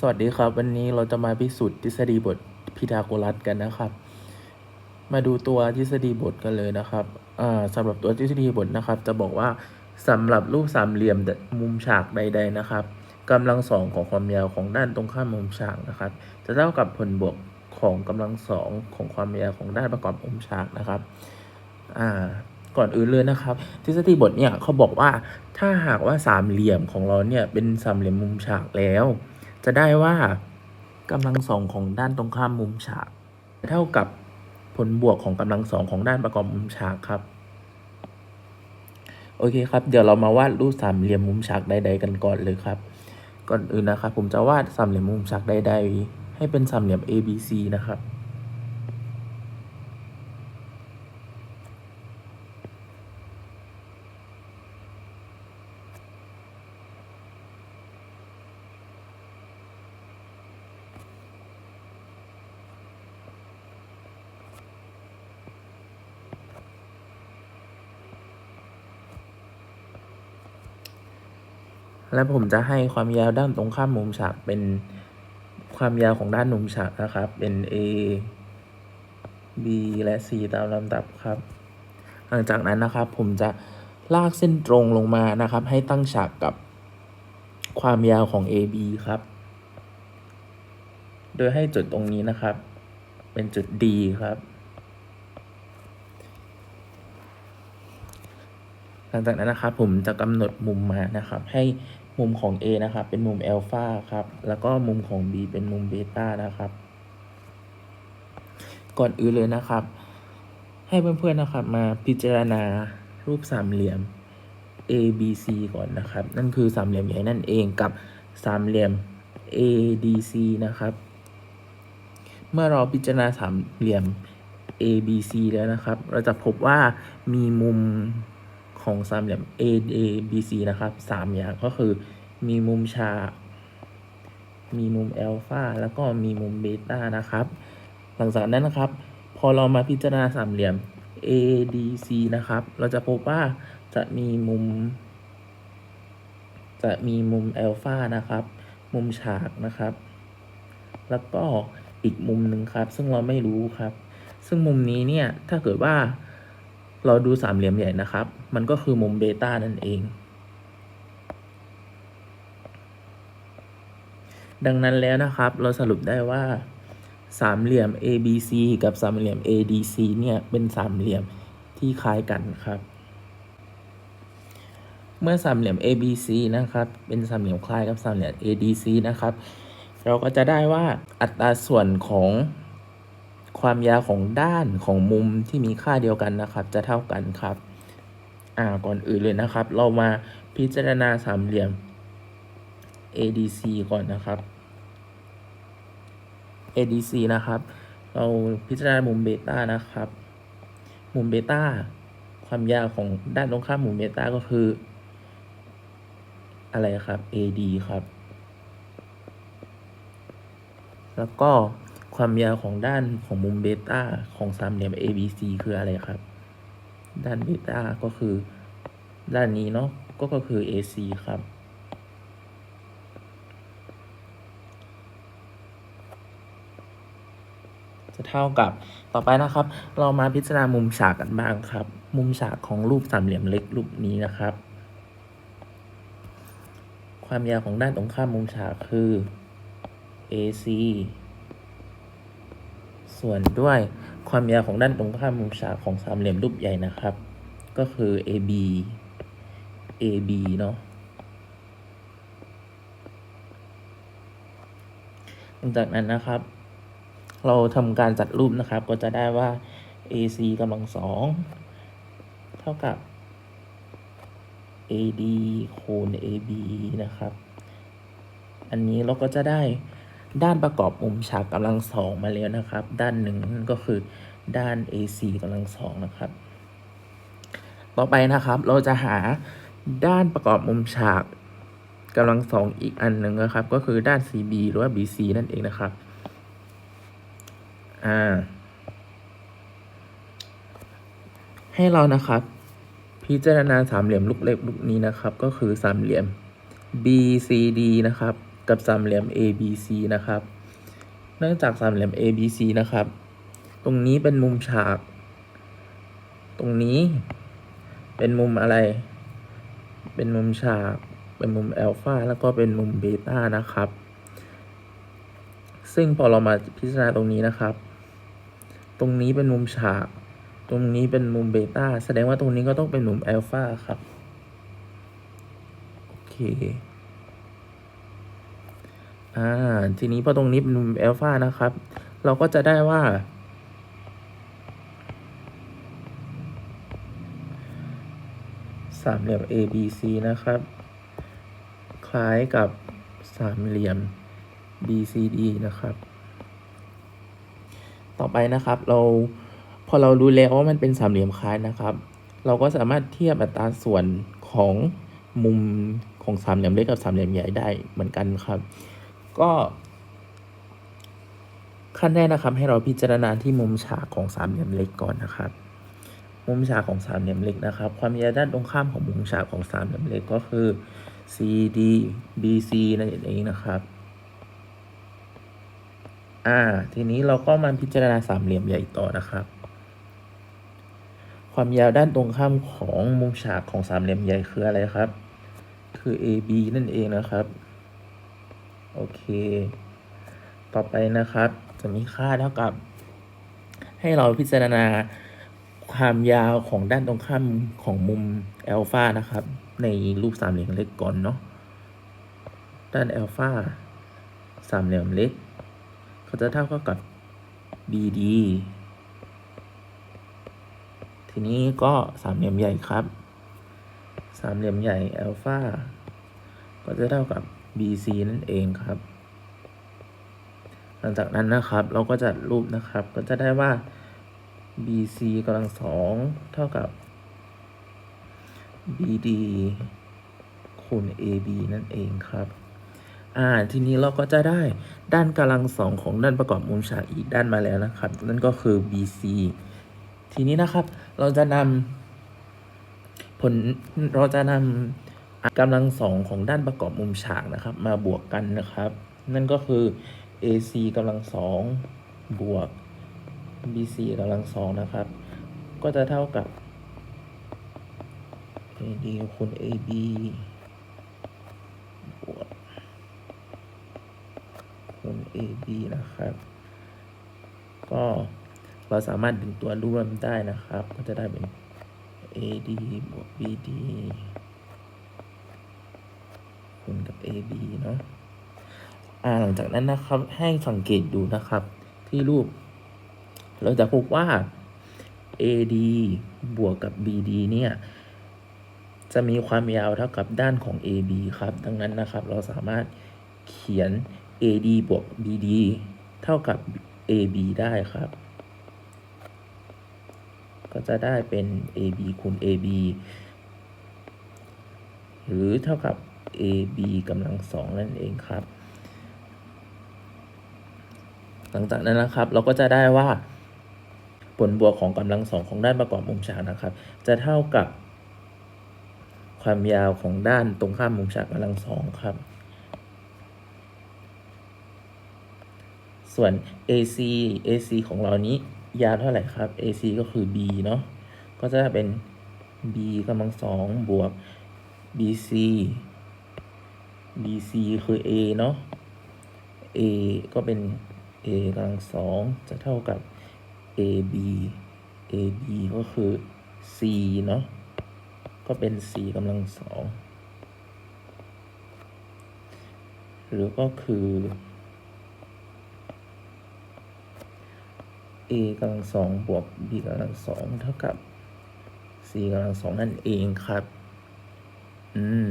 สวัสดีครับ วันนี้เราจะมาพิสูจน์ทฤษฎีบทพีทาโกรัสกันนะครับ มาดูตัวทฤษฎีบทกันเลยนะครับอ่าสำหรับตัวทฤษฎีบทนะครับ จะบอกว่าสำหรับรูปสามเหลี่ยมมุมฉากใด ๆนะครับกำลังสองของความยาวของด้านตรงข้ามมุมฉากนะครับ จะเท่ากับผลบวกของกำลังสองของความยาวของด้านประกอบมุมฉากนะครับก่อนอื่นเลยนะครับ ทฤษฎีบทเนี่ยเขาบอกว่าถ้าหากว่าสามเหลี่ยมของเราเนี่ยเป็นสามเหลี่ยมมุมฉากแล้ว จะได้ว่ากำลังสองของด้านตรงข้ามมุมฉาก เท่ากับผลบวกของกำลังสองของด้านประกอบมุมฉากครับ โอเคครับ เดี๋ยวเรามาวาดรูปสามเหลี่ยมมุมฉากใด ๆ กันก่อนเลยครับ ก่อนอื่นนะครับ ผมจะวาดสามเหลี่ยมมุมฉากใด ๆ ให้เป็นสามเหลี่ยม ABC นะครับ และผมจะให้ความยาวด้านตรงข้ามมุมฉากเป็นความยาวของด้านมุมฉากนะครับ เป็น A B และ C ตามลำดับครับ หลังจากนั้นนะครับผมจะลากเส้นตรงลงมานะครับ ให้ตั้งฉากกับความยาวของ AB ครับ โดยให้จุดตรงนี้นะครับ เป็นจุด D ครับ ลังจากนั้นนะครับผมจะกำหนดมุมมานะครับ ให้มุมของ A นะครับ เป็นมุมอัลฟาครับ แล้วก็มุมของ B เป็นมุมเบต้านะครับ ก่อนอื่นเลยนะครับ ให้เพื่อนๆนะครับ มาพิจารณารูปสามเหลี่ยม A B C ก่อนนะครับ นั่นคือสามเหลี่ยมใหญ่นั่นเองกับสามเหลี่ยม A D C นะครับ เมื่อเราพิจารณาสามเหลี่ยม A B C แล้วนะครับ เราจะพบว่ามีมุม ของสามเหลี่ยม A A B C นะครับสามอย่างก็คือมีมุมฉาก มีมุมอัลฟาแล้วก็มีมุมเบต้านะครับ หลังจากนั้นนะครับ พอเรามาพิจารณาสามเหลี่ยม ADC นะครับ เราจะพบว่าจะมีมุม จะมีมุมอัลฟานะครับ มุมฉากนะครับ แล้วก็อีกมุมหนึ่งครับ ซึ่งเราไม่รู้ครับ ซึ่งมุมนี้เนี่ย ถ้าเกิดว่าเราดูสามเหลี่ยมใหญ่นะครับ มันก็คือมุมเบต้านั่นเอง ดังนั้นแล้วนะครับ เราสรุปได้ว่า สามเหลี่ยม ABC กับสามเหลี่ยม ADC เนี่ยเป็นสามเหลี่ยมที่คล้ายกันครับ เมื่อสามเหลี่ยม ABC นะครับ เป็นสามเหลี่ยมคล้ายกับสามเหลี่ยม ADC นะครับ เราก็จะได้ว่าอัตราส่วนของความยาวของด้านของมุมที่มีค่าเดียวกันนะครับ จะเท่ากันครับ อ่าก่อนอื่นเลยนะครับ เรามาพิจารณาสามเหลี่ยม ADC ก่อนนะครับ ADC นะครับ เราพิจารณามุมเบต้านะครับ มุมเบต้าความยาวของด้านตรงข้ามมุมเบต้าก็คือ อะไรครับ AD ครับ แล้วก็ความยาวของด้านของมุมเบต้าของสามเหลี่ยม ABC คืออะไรครับ ด้านเบต้าก็คือด้านนี้เนาะก็ก็คือ AC ครับ จะเท่ากับต่อไปนะครับ เรามาพิจารณามุมฉากกันบ้างครับ มุมฉากของรูปสามเหลี่ยมเล็กรูปนี้นะครับ ความยาวของด้านตรงข้ามมุมฉากคือ AC ส่วนด้วย ความยาวของด้านตรงข้ามมุมฉากของสามเหลี่ยมรูปใหญ่นะครับ ก็คือ AB AB เนาะหลังจากนั้นนะครับ เราทำการจัดรูปนะครับ ก็จะได้ว่า AC กำลังสองเท่ากับ AD คูณ AB นะครับ อันนี้เราก็จะได้ด้านประกอบมุมฉากกำลังสองมาแล้วนะครับ ด้านหนึ่งก็คือ ด้าน AC กำลังสองนะครับ ต่อไปนะครับเราจะหาด้านประกอบมุมฉากกำลังสองอีกอันหนึ่งนะครับ ก็คือด้าน CB หรือว่า BC นั่นเองนะครับ อ่า ให้เรานะครับ พิจารณาสามเหลี่ยมลูกเล็กลูกนี้นะครับ ก็คือสามเหลี่ยม BCD นะครับ กับสามเหลี่ยม ABC นะครับ เนื่องจากสามเหลี่ยม ABC นะครับ ตรงนี้เป็นมุมฉาก ตรงนี้ เป็นมุมอะไร เป็นมุมฉาก เป็นมุมอัลฟาแล้วก็เป็นมุมเบต้านะครับ ซึ่งพอเรามาพิจารณาตรงนี้นะครับ ตรงนี้เป็นมุมฉาก ตรงนี้เป็นมุมเบต้าแสดงว่าตรงนี้ก็ต้องเป็นมุมอัลฟาครับ โอเคอ่า ทีนี้พอตรงนี้เป็นมุมอัลฟานะครับ เราก็จะได้ว่า สามเหลี่ยม ABC นะครับ คล้ายกับสามเหลี่ยม BCD นะครับ ต่อไปนะครับเราพอเรารู้แล้วว่ามันเป็นสามเหลี่ยมคล้ายนะครับ เราก็สามารถเทียบอัตราส่วนของมุมของสามเหลี่ยมเล็กกับสามเหลี่ยมใหญ่ได้เหมือนกันครับ ก็ขั้นแรกนะครับให้เราพิจารณาที่มุมฉากของสามเหลี่ยมเล็กก่อนนะครับ มุมฉากของสามเหลี่ยมเล็กนะครับ ความยาวด้านตรงข้ามของมุมฉากของสามเหลี่ยมเล็กก็คือ CD BC นั่นเองนะครับ อ่า ทีนี้เราก็มาพิจารณาสามเหลี่ยมใหญ่ต่อนะครับ ความยาวด้านตรงข้ามของมุมฉากของสามเหลี่ยมใหญ่คืออะไรครับ คือ AB นั่นเองนะครับ โอเค ต่อไปนะครับ จะมีค่าเท่ากับ ให้เราพิจารณา ความยาวของด้านตรงข้ามของมุมอัลฟานะครับ ในรูปสามเหลี่ยมเล็กก่อนเนาะด้านอัลฟาสามเหลี่ยมเล็กก็จะเท่ากับ BD ทีนี้ก็สามเหลี่ยมใหญ่ครับ สามเหลี่ยมใหญ่อัลฟาก็จะเท่ากับ BC นั่นเองครับ หลังจากนั้นนะครับเราก็จัดรูปนะครับ ก็จะได้ว่า BC กำลังสองเท่ากับ BD คูณ AB นั่นเองครับ อ่า ทีนี้เราก็จะได้ด้านกำลังสองของด้านประกอบมุมฉากอีกด้านมาแล้วนะครับ นั่นก็คือ BC ทีนี้นะครับเราจะนำผลเราจะนำกำลังสองของด้านประกอบมุมฉากนะครับ มาบวกกันนะครับ นั่นก็คือ AC กำลังสองบวก BC กำลังสองนะครับ ก็จะเท่ากับ AD คูณ AB บวกคูณ AB นะครับ ก็เราสามารถดึงตัวร่วมได้นะครับ ก็จะได้เป็น AD บวก BD คูณกับ AB เนาะอ่าหลังจากนั้นนะครับให้สังเกตดูนะครับที่รูป เราจะพบว่า AD บวกกับ BD เนี่ย จะมีความยาวเท่ากับด้านของ AB ครับ ดังนั้นนะครับ เราสามารถเขียน AD บวก BD เท่ากับ AB ได้ครับ ก็จะได้เป็น AB คูณ AB หรือเท่ากับ AB กำลังสองนั่นเองครับ หลังจากนั้นนะครับเราก็จะได้ว่า ผลบวกของกำลังสองของด้านประกอบมุมฉากนะครับ จะเท่ากับ ความยาวของด้านตรงข้ามมุมฉากกำลังสองครับ ส่วน AC AC ของเรานี้ยาวเท่าไหร่ครับ AC ก็คือ B เนาะก็จะเป็น B กำลังสองบวก BC BC คือ A เนาะ A ก็เป็น A กำลังสองจะเท่ากับ AB AB ก็คือ C เนาะ ก็เป็น C กำลังสอง หรือก็คือ A กำลังสองบวก B กำลังสองเท่ากับ C กำลังสองนั่นเองครับ อืม